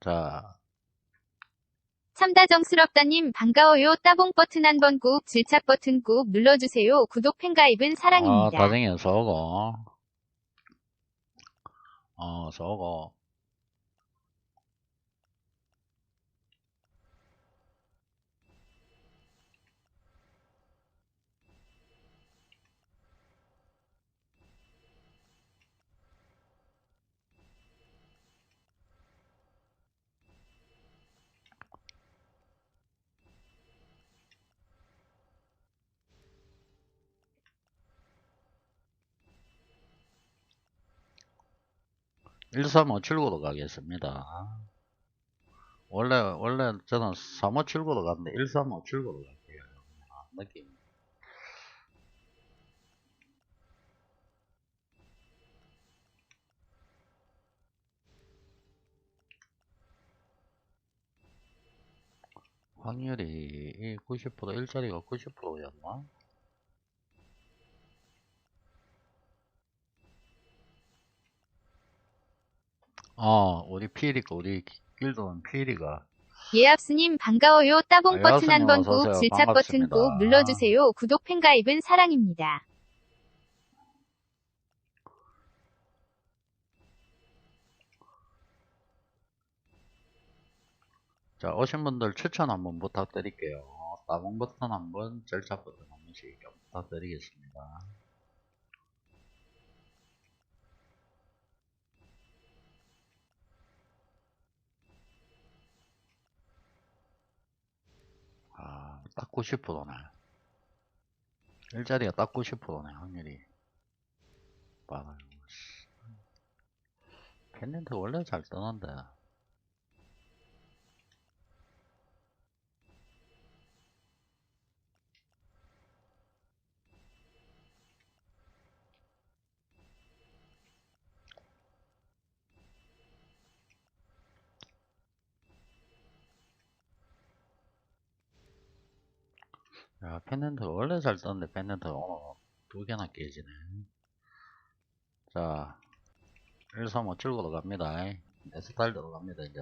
자, 참다정스럽다님 반가워요. 따봉 버튼 한 번 꾹, 질착 버튼 꾹 눌러주세요. 구독 팬가입은 어, 사랑입니다. 다정이 쏘고, 어, 쏘고, (1357구로) 가겠습니다. 원래 원래 저는 (3579로) 갔는데 (1357구로) 갈게요. 아, 느낌. 확률이 90% 일자리가 90%였나? 어, 우리 피리가 우리 길도는 피리가 예압스님 반가워요. 따봉 아, 버튼 한번 오세요. 질착 버튼. 꾹 눌러주세요. 구독 팬가입은 사랑입니다. 자, 오신 분들 추천 한번 부탁드릴게요. 따봉 버튼 한번, 절차 버튼 한 번씩 좀 부탁드리겠습니다. 딱 90%네. 일자리가 딱 90%네, 확률이. 봐봐요. 펜넨트 원래 잘 뜨는데. 야, 펜넨트 원래 잘 떴는데 펜넨트 오늘 두 개나 깨지네. 자, 13579로 갑니다. 내 스타일대로 갑니다, 이제.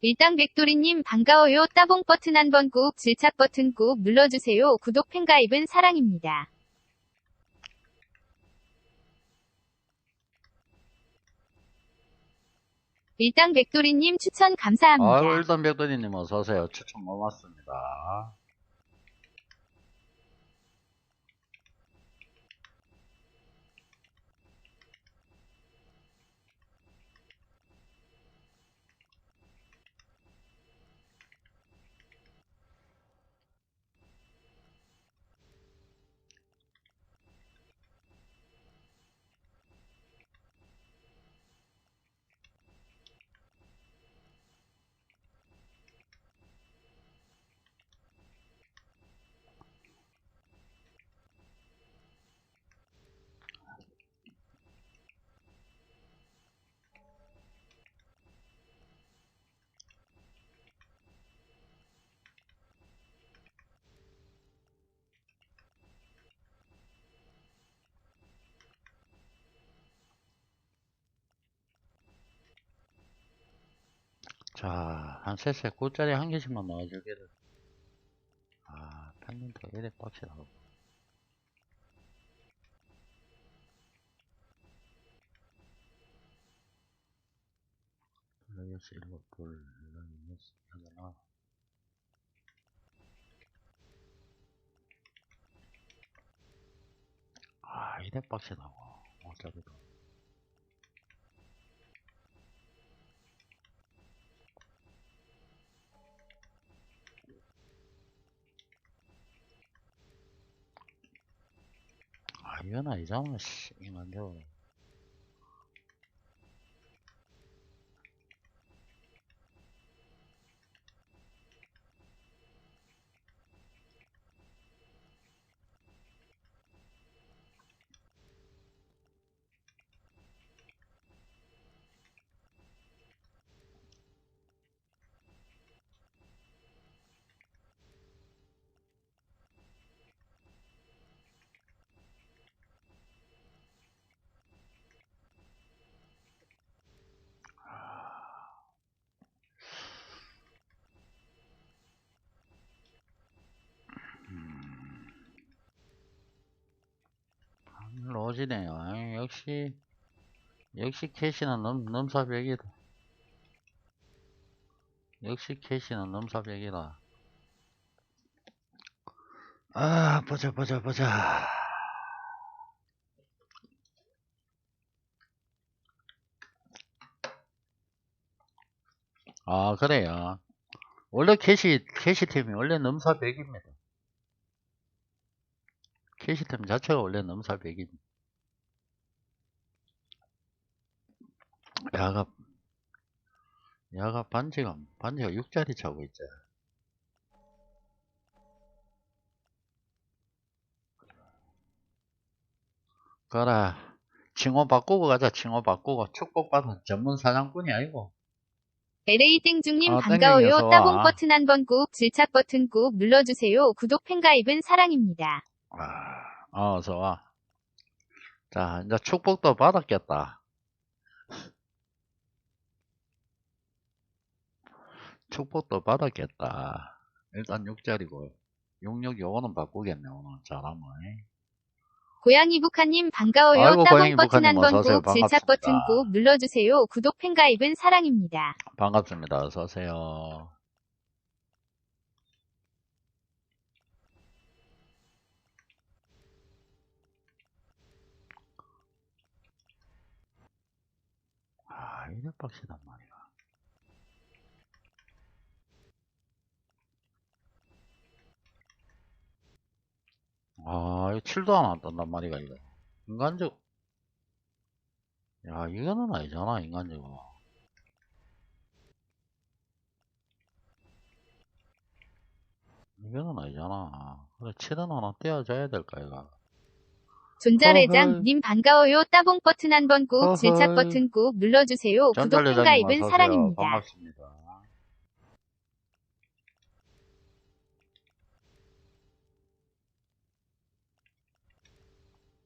일당 백도리님 반가워요. 따봉 버튼 한번 꾹, 질착 버튼 꾹 눌러주세요. 구독 팬가입은 사랑입니다. 일당 백도리님 추천 감사합니다. 아유, 일단 백도리님 어서오세요. 추천 고맙습니다. 자, 한 셋에 9짜리 한 개씩만 넣어주기를. 아, 이래 빡치라고. 둘, 여섯, 일곱, 둘, 여섯, 여덟, 아홉. 아, 이래 빡치다고. 어차피도. 아, 이건 아니잖아, 씨. 이거 로 오지네요. 아이, 역시, 역시 캐시는 넘, 넘사벽이다. 역시 캐시는 넘사벽이다. 아, 보자, 보자, 보자. 아, 그래요. 원래 캐시, 캐시템이 원래 넘사벽입니다. 캐시템 자체가 원래 넘사벽입니다. 야가, 야가 반지가, 반지가 6짜리 차고 있죠. 그래. 칭호 바꾸고 가자, 칭호 바꾸고. 축복받은 전문 사냥꾼이 아니고. LA 땡중님 아, 반가워요. 따봉 와. 버튼 한번 꾹, 질착 버튼 꾹 눌러주세요. 구독 팬가입은 사랑입니다. 아, 어, 와. 자, 이제 축복도 받았겠다. 축복도 받았겠다. 일단 6짜리고. 66 요거는 바꾸겠네, 오늘. 잘하면. 고양이 북한님 반가워요. 아이고, 따봉 버튼 한 번. 꾹, 질착 버튼. 꾹 눌러주세요. 구독 팬가입은 사랑입니다. 반갑습니다. 어서오세요. 아, 이래 빡시단 말이야. 아, 이거 7도 안 떴단 말이야, 이거. 인간적, 야, 이거는 아니잖아, 인간적으로. 이거는 아니잖아. 그래, 7은 하나 떼어줘야 될까, 이거. 존잘회장 어허이. 님 반가워요. 따봉 버튼 한 번 꾹, 질착 어허이. 버튼 꾹 눌러주세요. 구독 팬가입은 어서오세요. 사랑입니다. 반갑습니다.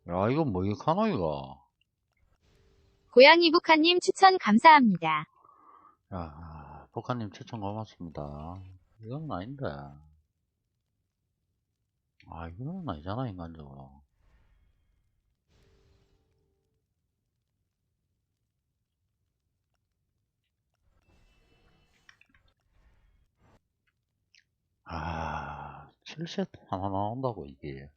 야, 이거 뭐이 카노, 이거? 고양이 북한님 추천 감사합니다. 야, 복화님 추천 고맙습니다. 이건 아닌데. 아, 이건 아니잖아, 인간적으로. 아, 7셋 하나 나온다고, 이게.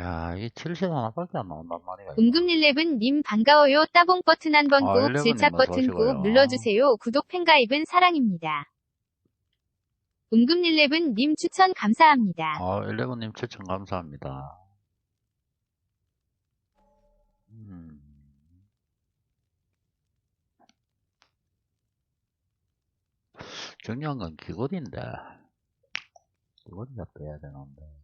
야, 이 7셋 하나밖에 안 나온단 말이야. 이거. 웅금릴렙은 님 반가워요. 따봉 버튼 한번 아, 꾹, 어서 버튼. 꾹 눌러주세요. 구독 팬가입은 사랑입니다. 웅금릴렙은 님 추천 감사합니다. 아, 11님 추천 감사합니다. 음. 중요한 건 귀걸이인데. 귀걸이가 빼야 되는데.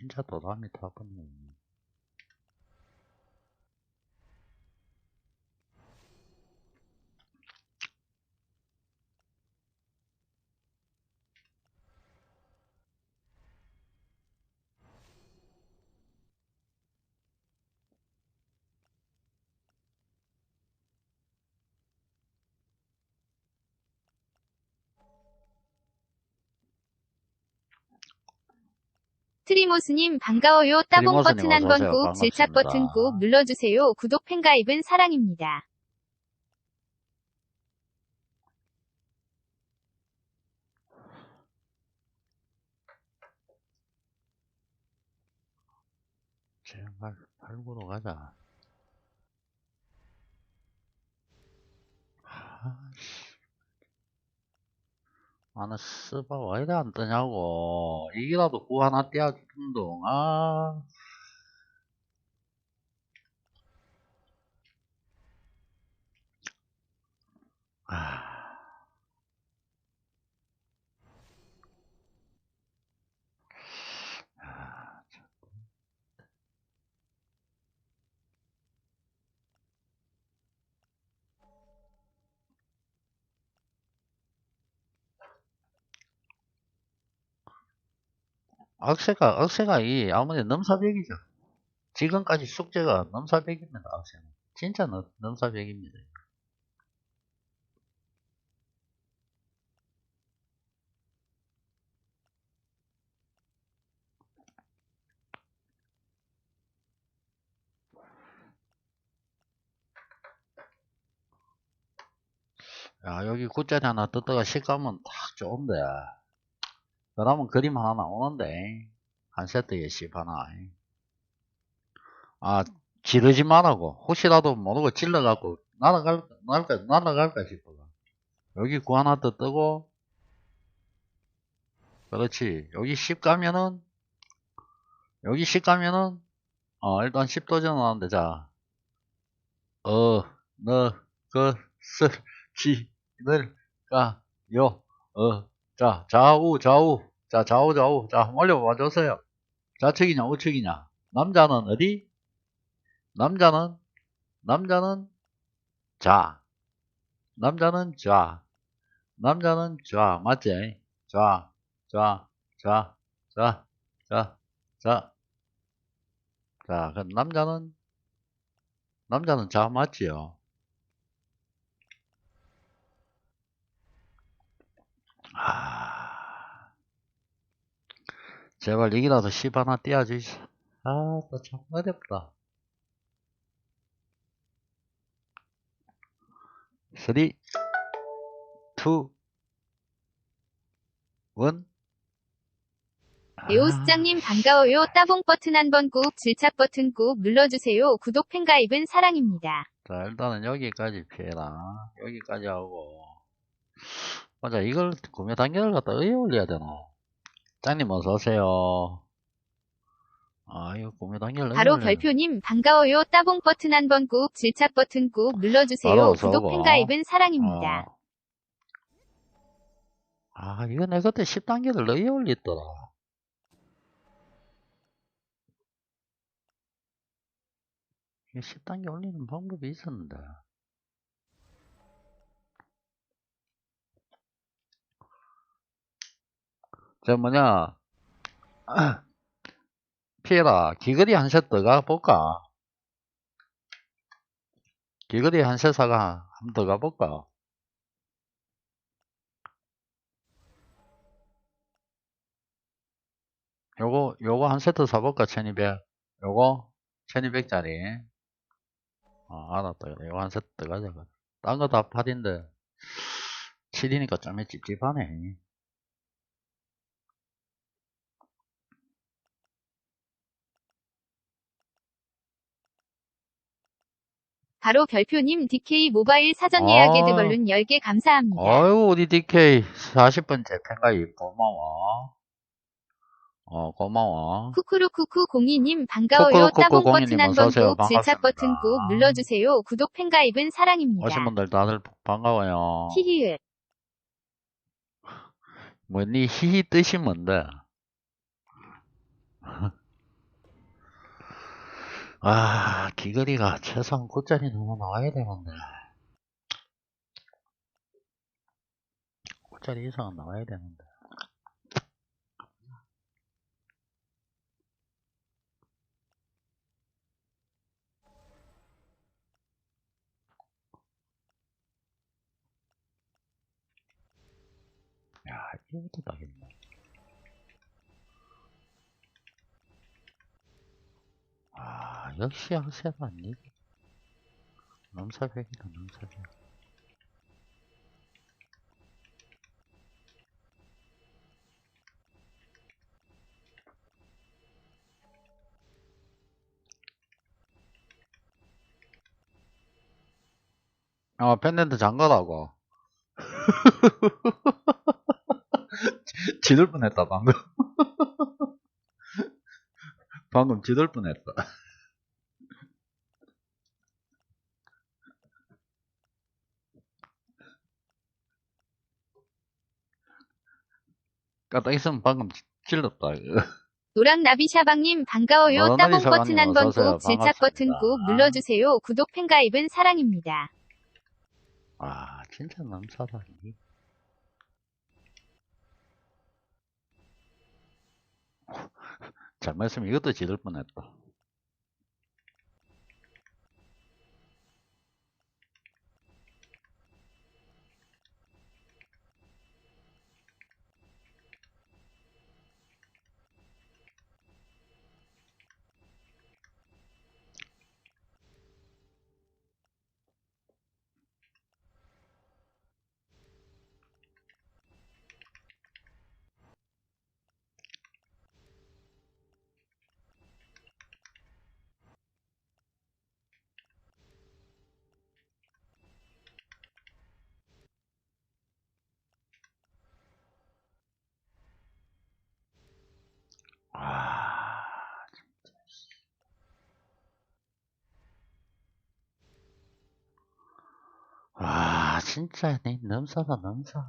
진짜 도담이 타버네. 트리모스님 반가워요. 따봉 버튼 한 번 꾹, 질착 버튼 꾹 눌러주세요. 구독 팬가입은 사랑입니다. 제발 팔고로 가자. 아... 아나 스바 왜 이래 안 뜨냐고. 이기라도 구 하나 떼어주던 동. 아. 아. 아, 악세가, 악세가 이 아무리 넘사벽이죠. 지금까지 숙제가 넘사벽입니다, 악세는. 진짜 넘, 넘사벽입니다. 야, 여기 굿자리 하나 뜯다가 식감은 딱 좋은데. 그러면 그림 하나 나오는데. 한 세트에 10 하나. 아, 지르지 말라고. 혹시라도 모르고 질러갖고 날아갈, 날아갈까, 날아갈까 싶어. 여기 구 하나 더 뜨고. 그렇지. 여기 10 가면은, 여기 10 가면은, 어, 일단 10 도전하는데, 자. 어, 너, 그, 스, 지, 늘, 가, 요, 어, 자, 좌우, 좌우. 자, 좌우, 좌우. 자, 한번 올려봐 주세요. 좌측이냐, 우측이냐. 남자는 어디? 남자는, 남자는 좌. 남자는 좌. 남자는 좌. 맞지? 좌, 좌, 좌, 좌, 좌, 좌. 자, 그 남자는, 남자는 좌 맞지요? 제발 이기라도 10 하나 띄워주시. 아, 또참 어렵다. 3, 2, 1. 에오스장님 반가워요. 따봉 버튼 한 번 꾹, 질착 버튼 꾹 눌러주세요. 구독 팬가입은 사랑입니다. 자, 일단은 여기까지 피해라. 여기까지 하고. 맞아, 이걸 구매 단계를 갖다 의에 올려야 되나? 짱님 어서오세요. 아, 이거 구매 단계를 바로 별표님 반가워요. 따봉 버튼 한 번 꾹, 질착 버튼 꾹 눌러주세요. 구독. 팬가입은 사랑입니다. 어. 아, 이거 내 그때 10단계를 의에 올렸더라. 이게 10단계 올리는 방법이 있었는데. 저 뭐냐, 피해라. 기거리 한세 떠가 볼까? 기거리 한세 사가 한번 더 가볼까? 요거, 요거 한 세트 사볼까? 1200. 요거, 1200짜리. 어, 알았다. 요거 한 세트 가자. 딴거다 팔인데, 7이니까 좀 찝찝하네. 바로 별표님 DK 모바일 사전 예약 아. 에드벌룬 10개 감사합니다. 아유, 우리 DK 40번째 팬가입 고마워. 어, 고마워. 쿠쿠루쿠쿠 공이님 반가워요. 따봉 버튼 한 번. 꾹, 질착 버튼. 꾹 눌러주세요. 구독 팬가입은 사랑입니다. 오신 분들 다들 반가워요. 히히을 뭐, 니 히히 뜻이 뭔데? 아, 기거리가 최소한 9짜리 넘어 나와야 되는데. 9짜리 이상은 나와야 되는데. 야, 이것도 나겠네. 아, 역시 항세가 아니지. 넘사벽이다, 넘사벽. 어, 펜던트 장거라고. 지들 뻔했다, 방금. 방금 지들 뻔했다. 까딱 있으면 방금. 이거. 노랑 나비 샤방님 반가워요. 노랑 따봉 버튼 한 번. 꾹, 질착. 버튼 꾹 눌러주세요. 구독 팬 가입은 사랑입니다. 아, 진짜 남사다. 이. 잘못했으면 이것도 지들 뻔했다. 아, 진짜. 씨. 와, 진짜, 내 넘사다, 넘사.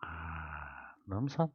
아, 넘사.